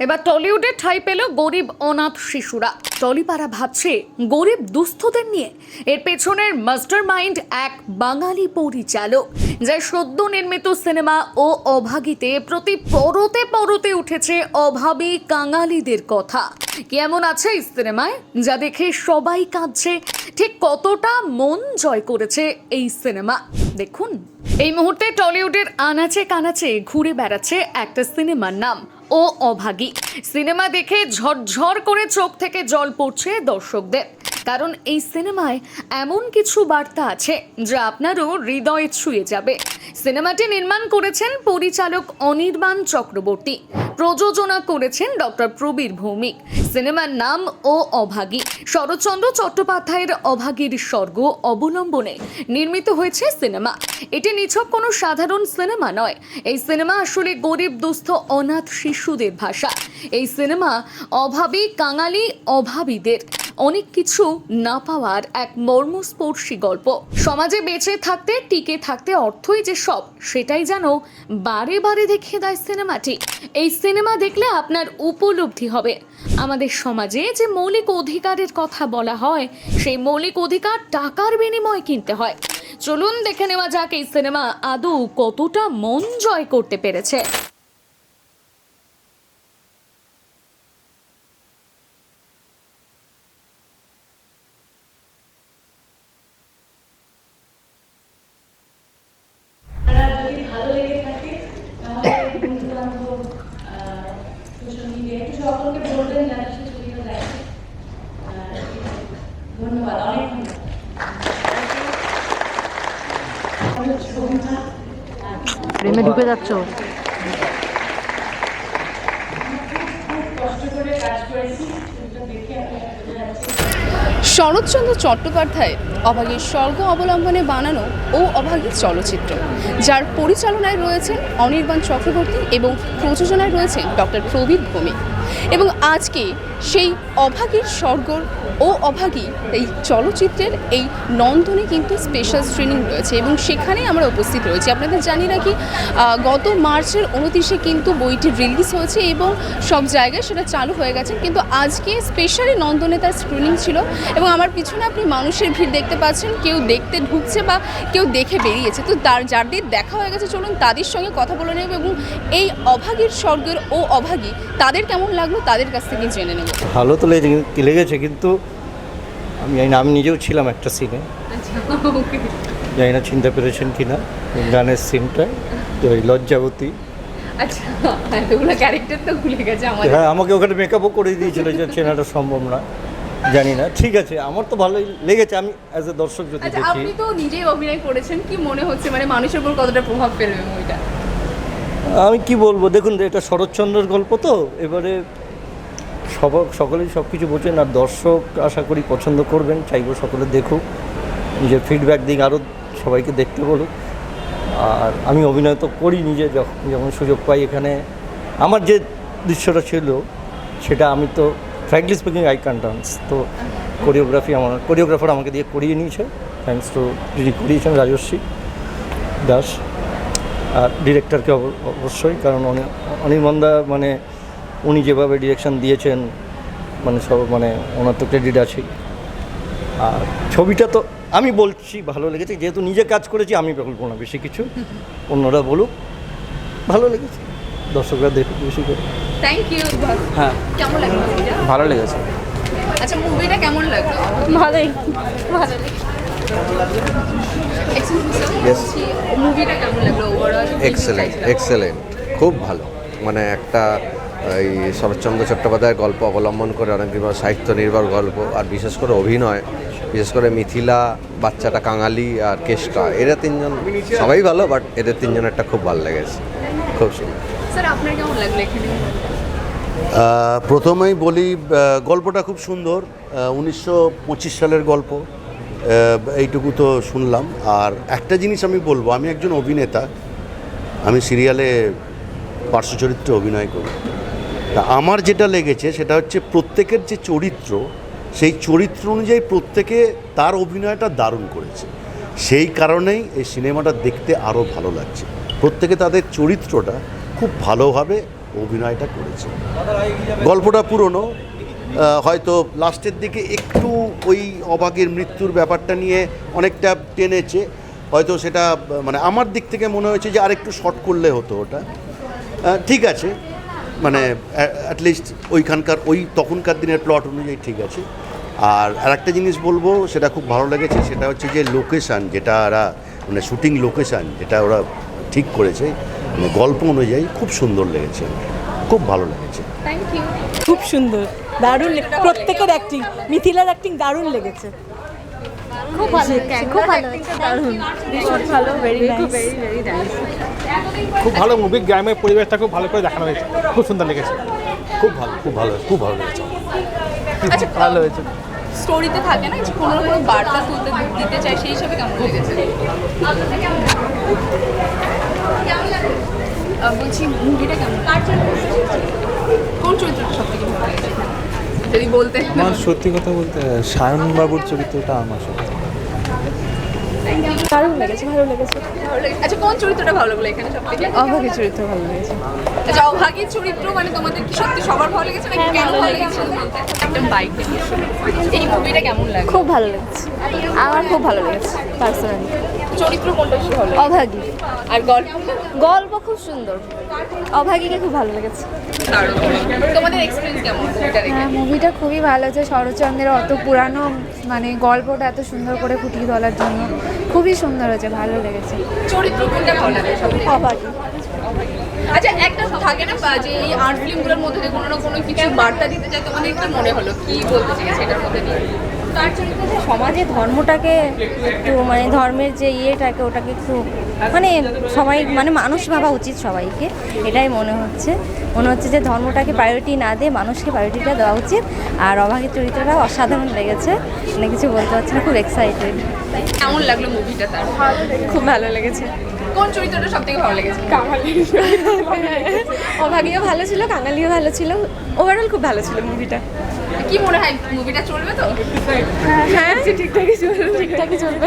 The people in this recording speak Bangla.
এবার টলিউডে ঠাঁই পেল গরিব অনাথ শিশুরা। টলিপাড়া ভাবছে গরিব দুস্থদের নিয়ে। এর পেছনের মাস্টার মাইন্ড এক বাঙালি পরিচালক যা সদ্য নির্মিত সিনেমা ও অভাগীতে প্রতি পরতে পরতে উঠেছে অভাবী কাঙালিদের কথা। কেমন আছে এই সিনেমায়? যা দেখে সবাই কাঁদছে। ঠিক কতটা মন জয় করেছে এই সিনেমা? দেখুন। এই মুহূর্তে টলিউডের আনাচে কানাচে ঘুরে বেড়াচ্ছে একটা সিনেমার নাম, ও অভাগী। সিনেমা দেখে ঝরঝর করে চোখ থেকে জল পড়ছে দর্শকদের। কারণ এই সিনেমায় এমন কিছু বার্তা আছে, যা আপনারও হৃদয়ে ছুঁয়ে যাবে। সিনেমাটি নির্মাণ করেছেন পরিচালক অনির্বাণ চক্রবর্তী। প্রযোজনা করেছেন ডক্টর প্রবীর ভৌমিক। সিনেমার নাম ও অভাগী। শরৎচন্দ্র চট্টোপাধ্যায়ের অভাগীর স্বর্গ অবলম্বনে নির্মিত হয়েছে সিনেমা। এটি নিছক কোনো সাধারণ সিনেমা নয়। এই সিনেমা আসলে গরিব, দুস্থ, অনাথ শিশুদের ভাষা। এই সিনেমা অভাবী, কাঙালি, অভাবীদের। অনেক কিছু না পাওয়ার এক মর্মস্পর্শী গল্প। সমাজে বেঁচে থাকতে, টিকে থাকতে অর্থই যে সব, সেটাই যেন বারে বারে দেখিয়ে দেয় সিনেমাটি। এই সিনেমা দেখলে আপনার উপলব্ধি হবে। আমাদের সমাজে যে মৌলিক অধিকারের কথা বলা হয়, সেই মৌলিক অধিকার টাকার বিনিময়ে কিনতে হয়। চলুন দেখে নেওয়া যাক এই সিনেমা আদৌ কতটা মন জয় করতে পেরেছে আপনারা যদি ভালো লেগে থাকে তাহলে বন্ধু বান্ধব সোশ্যাল মিডিয়া একটু সকলকে বলবেন যারা সে ছবিটা দেখে আহ, ধন্যবাদ অনেক ধন্যবাদ ছবিটা প্রেমে ঢুকে যাচ্ছ? শরৎচন্দ্র চট্টোপাধ্যায় অভাগীর স্বর্গ অবলম্বনে বানানো ও অভাগীর চলচ্চিত্র, যার পরিচালনায় রয়েছেন অনির্বাণ চক্রবর্তী এবং প্রযোজনায় রয়েছেন ডক্টর প্রবীর ভৌমিক। এবং আজকে সেই অভাগীর স্বর্গর ও অভাগী এই চলচ্চিত্রের এই নন্দনে কিন্তু স্পেশাল স্ক্রিনিং রয়েছে এবং সেখানে আমরা উপস্থিত রয়েছি। আপনাদের জানি নাকি গত মার্চের উনত্রিশে কিন্তু বইটি রিলিজ হয়েছে এবং সব জায়গায় সেটা চালু হয়ে গেছে। কিন্তু আজকে স্পেশালি নন্দনে তার স্ক্রিনিং ছিল এবং আমার পিছনে আপনি মানুষের ভিড় দেখতে পাচ্ছেন, কেউ দেখতে ঢুকছে বা কেউ দেখে বেরিয়েছে। তো তার যাদের দেখা হয়ে গেছে, চলুন তাদের সঙ্গে কথা বলে নেব এবং এই অভাগীর স্বর্গের ও অভাগী তাদের কেমন লাগল তাদের কাছ থেকে জেনে নেব। ভালো তো লেগে- লেগেছে কিন্তু আমি জানি আমি নিজেও ছিলাম একটা সিনে জানি না চিনতে পেরেছেন কি না গানের সিনটায় তো ওই লজ্জাবতী। আচ্ছা এতগুলো ক্যারেক্টার তো ভুলে গেছে আমাদের। হ্যাঁ আমাকে ওখানে মেকআপও করে দিয়েছিল যে চেনাটা সম্ভব না জানি না। ঠিক আছে আমার তো ভালোই লেগেছে আমি অ্যাজ এ দর্শক যদি আচ্ছা দেখি। আপনি তো নিজেই অভিনয় করেছেন কি মনে হচ্ছে? মানে মানুষের উপর কতটা প্রভাব ফেলবে মুভিটা আমি কি বলব? দেখুন, এটা শরৎচন্দ্রের গল্প তো। এবারে সব, সকলেই সব কিছু বোঝেন আর দর্শক আশা করি পছন্দ করবেন। চাইব সকলে দেখুক, নিজের ফিডব্যাক দিক, আরও সবাইকে দেখতে বলুক। আর আমি অভিনয় তো করি নিজে যখন যখন সুযোগ পাই এখানে। আমার যে দৃশ্যটা ছিল, সেটা আমি তো frankly speaking I can dance তো কোরিওগ্রাফি আমার কোরিওগ্রাফার আমাকে দিয়ে করিয়ে নিয়েছে। থ্যাংকস টু যিনি করিয়েছেন রাজস্বী দাস। আর ডিরেক্টরকে অব- অবশ্যই কারণ অনি- অনির্বন্দা মানে উনি যেভাবে ডিরেকশন দিয়েছেন মানে সব মানে ওনার তো ক্রেডিট আছেই। আর ছবিটা তো আমি বলছি ভালো লেগেছে যেহেতু নিজে কাজ করেছি আমি বলব না বেশি কিছু। অন্যরা বলুক ভালো লেগেছে। দর্শকরা দেখুক বেশি করে। থ্যাংক ইউ হ্যাঁ। কেমন লাগল ভালো লেগেছে। আচ্ছা মুভিটা কেমন লাগল? ভালোই। ভালো Yes. মুভিটা কেমন লাগল? এক্সেলেন্ট এক্সেলেন্ট খুব ভালো। মানে একটা এই শরৎচন্দ্র চট্টোপাধ্যায়ের গল্প অবলম্বন করে অনেক সাহিত্য নির্ভর গল্প আর বিশেষ করে অভিনয় বিশেষ করে মিথিলা বাচ্চাটা কাঙালি আর কেষ্টা এরা তিনজন সবাই ভালো বাট এদের তিনজনেরটা খুব ভালো লেগেছে। খুব সুন্দর। প্রথমেই বলি গল্পটা খুব সুন্দর। উনিশশো পঁচিশ সালের গল্প। এইটুকু তো শুনলাম। আর একটা জিনিস আমি বলব আমি একজন অভিনেতা আমি সিরিয়ালে পার্শ্ব চরিত্রে অভিনয় করি। তা আমার যেটা লেগেছে সেটা হচ্ছে প্রত্যেকের যে চরিত্র, সেই চরিত্র অনুযায়ী প্রত্যেকে তার অভিনয়টা দারুণ করেছে। সেই কারণেই এই সিনেমাটা দেখতে আরও ভালো লাগছে। প্রত্যেকে তাদের চরিত্রটা খুব ভালোভাবে অভিনয়টা করেছে। গল্পটা পুরনো হয়তো লাস্টের দিকে একটু ওই অবাগের মৃত্যুর ব্যাপারটা নিয়ে অনেকটা টেনেছে হয়তো সেটা মানে আমার দিক থেকে মনে হয়েছে যে আরেকটু শর্ট করলে হতো ওটা। ঠিক আছে মানে অ্যাটলিস্ট ওইখানকার ওই তখনকার দিনের প্লট অনুযায়ী ঠিক আছে। আর আরেকটা জিনিস বলব সেটা খুব ভালো লেগেছে সেটা হচ্ছে যে লোকেশান যেটা ওরা মানে শুটিং লোকেশান যেটা ওরা ঠিক করেছে মানে গল্প অনুযায়ী খুব সুন্দর লেগেছে। খুব ভালো লেগেছে। খুব সুন্দর দারুণ প্রত্যেকের অ্যাক্টিং মিথিলার অ্যাক্টিং দারুণ লেগেছে। খুব ভালো খুব ভালো ভীষণ ভালো ভেরি নাইস খুব ভালো মুভি গ্রামের পরিবেশটা খুব ভালো করে দেখানো হয়েছে। খুব সুন্দর লেগেছে। খুব ভালো খুব ভালো খুব ভালো লেগেছে। আচ্ছা ভালো হয়েছে। স্টোরিতে থাকে না যে কোনো না কোনো বার্তা তুলতে দিতে চাই সেই হিসাবে কেমন লেগেছে? বলছি মুভিটা কেমন? কোন চরিত্রটা সব থেকে ভালো লেগেছে? যদি বলতে আমার সত্যি কথা বলতে সায়ন বাবুর চরিত্রটা আমার সত্যি দারুণ লেগেছে ভালো লেগেছে। ভালো লেগেছে। আচ্ছা কোন চরিত্রটা ভালো লাগল এখানে সব থেকে অভাগী চরিত্র ভালো লেগেছে। আচ্ছা অভাগীর চরিত্র মানে তোমাদের কি সত্যি সবার ভালো লেগেছে নাকি কেন ভালো লেগেছে। একদম বাইক এই মুভিটা কেমন লাগে? খুব ভালো লেগেছে। আমার খুব ভালো লেগেছে পার্সোনালি চরিত্র কোনটা ভালো অভাগী। আর গল্প? গল্প খুব সুন্দর। অভাগীকে খুব ভালো লেগেছে। দারুণ তোমাদের এক্সপিরিয়েন্স কেমন মুভিটা হ্যাঁ মুভিটা খুবই ভালো হচ্ছে শরৎচন্দ্রের অত পুরানো মানে গল্পটা এত সুন্দর করে ফুটিয়ে তোলার জন্য খুবই সুন্দর হয়েছে ভালো লেগেছে। চরিত্র কোনটা ভালো লাগে সব থেকে? আচ্ছা একটা থাকে না যে এই আর্ট ফিল্মগুলোর মধ্যে দিয়ে কোনো না কোনো কিছু বার্তা দিতে চাই তোমাদের কি মনে হলো? কি বলতে চাইছে এটার মধ্যে দিয়ে? তার চরিত্র সমাজে ধর্মটাকে একটু মানে ধর্মের যে ইয়েটাকে ওটাকে একটু মানে সবাই মানে মানুষ ভাবা উচিত সবাইকে এটাই মনে হচ্ছে। মনে হচ্ছে যে ধর্মটাকে প্রায়োরিটি না দিয়ে মানুষকে প্রায়োরিটিটা দেওয়া উচিত। আর অভাগীর চরিত্রটা অসাধারণ লেগেছে। মানে কিছু বলতে পারছি না খুব এক্সাইটেড কেমন লাগল মুভিটা তার? খুব ভালো লেগেছে। কোন চরিত্রটা সব থেকে ভালো লেগেছে? অভাগীও ভালো ছিল কাঙালিও ভালো ছিল। ওভারঅল খুব ভালো ছিল মুভিটা কি মনে হয় মুভিটা চলবে তো? হ্যাঁ ঠিকঠাকই চলবে। ঠিকঠাকই চলবে।